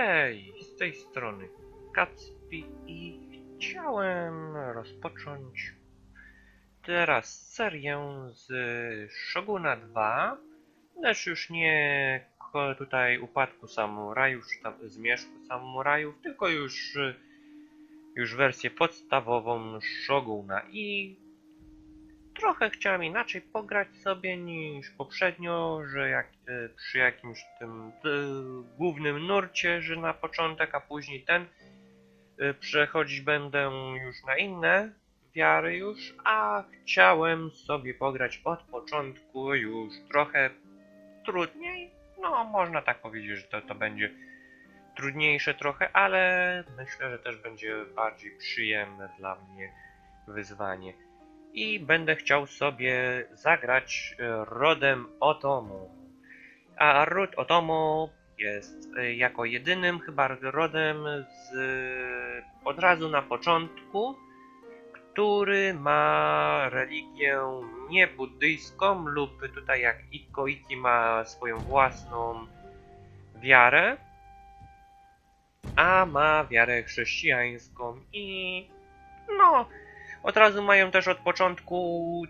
Hej, z tej strony Kacpi i chciałem rozpocząć teraz serię z Shoguna 2, lecz już nie tutaj upadku samurajów, czy zmierzchu samurajów, tylko już, już wersję podstawową Shoguna. I trochę chciałem inaczej pograć sobie niż poprzednio, że jak, e, przy jakimś tym e, głównym nurcie, że na początek, a później ten e, przechodzić będę już na inne wiary już, a chciałem sobie pograć od początku już trochę trudniej. No, można tak powiedzieć, że to, to będzie trudniejsze trochę, ale myślę, że też będzie bardziej przyjemne dla mnie wyzwanie i będę chciał sobie zagrać e, rodem Otomo. A ród Otomo jest e, jako jedynym chyba rodem z od razu na początku, który ma religię nie buddyjską lub tutaj jak Ikko Iki ma swoją własną wiarę, a ma wiarę chrześcijańską i no od razu mają też od początku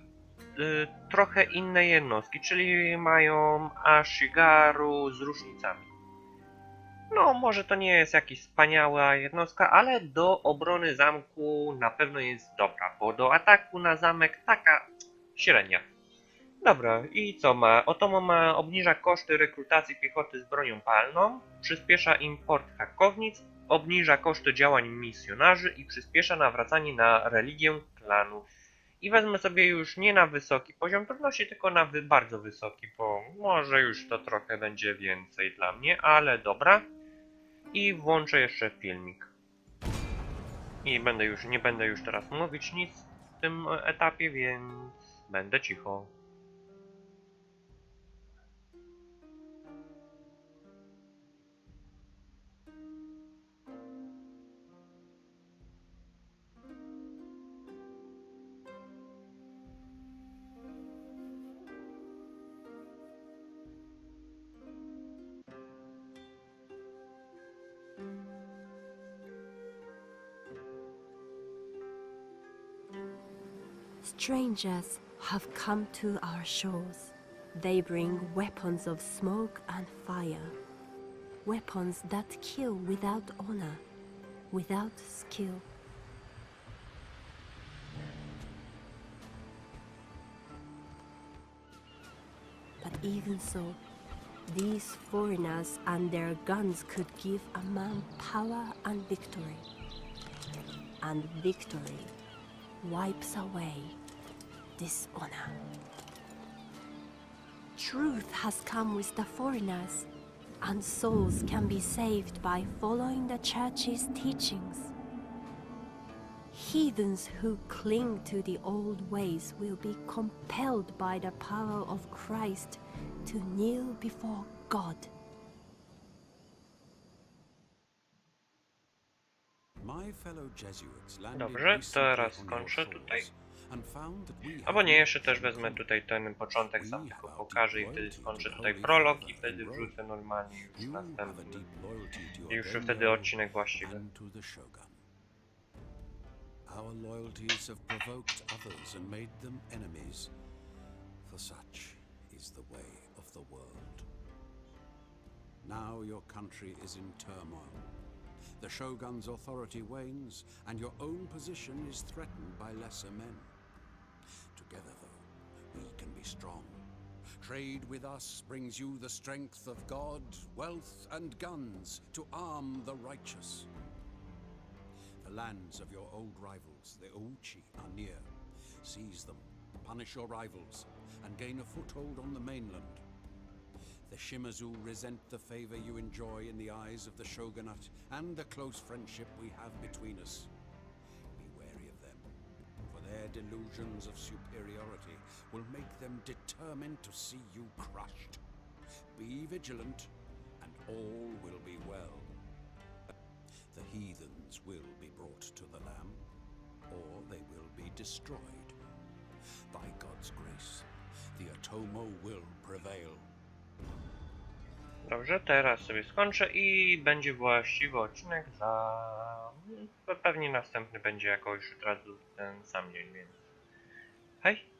y, trochę inne jednostki, czyli mają Ashigaru z różnicami. No, może to nie jest jakaś wspaniała jednostka, ale do obrony zamku na pewno jest dobra, bo do ataku na zamek taka średnia. Dobra, i co ma? Otomo ma obniża koszty rekrutacji piechoty z bronią palną, przyspiesza import hakownic, obniża koszty działań misjonarzy i przyspiesza nawracanie na religię klanu. I wezmę sobie już nie na wysoki poziom trudności, tylko na bardzo wysoki, bo może już to trochę będzie więcej dla mnie, ale dobra. I włączę jeszcze filmik. I będę już, nie będę już teraz mówić nic w tym etapie, więc będę cicho. Strangers have come to our shores. They bring weapons of smoke and fire. Weapons that kill without honor, without skill. But even so, these foreigners and their guns could give a man power and victory. And victory wipes away dishonor. Truth has come with the foreigners, and souls can be saved by following the church's teachings. Heathens who cling to the old ways will be compelled by the power of Christ to kneel before God. Dobrze, teraz kończę tutaj. Albo nie, jeszcze też wezmę tutaj ten początek, sam tylko pokażę i wtedy skończę tutaj prolog i wtedy wrzucę normalnie już następny. I już wtedy odcinek właściwy. Our loyalties have provoked others and made them enemies, for such is the way of the world. Now your country is in turmoil. The shogun's authority wanes, and your own position is threatened by lesser men. Together, though, we can be strong. Trade with us brings you the strength of God, wealth, and guns to arm the righteous. The lands of your old rivals, the Ouchi, are near. Seize them, punish your rivals, and gain a foothold on the mainland. The Shimazu resent the favor you enjoy in the eyes of the shogunate and the close friendship we have between us. Be wary of them, for their delusions of superiority will make them determined to see you crushed. Be vigilant, and all will be well. The heathens will be brought to the Lamb, or they will be destroyed. By God's grace, the Otomo will prevail. Dobrze, teraz sobie skończę i będzie właściwy odcinek za... Pewnie następny będzie jakoś od razu ten sam dzień, więc... Hej!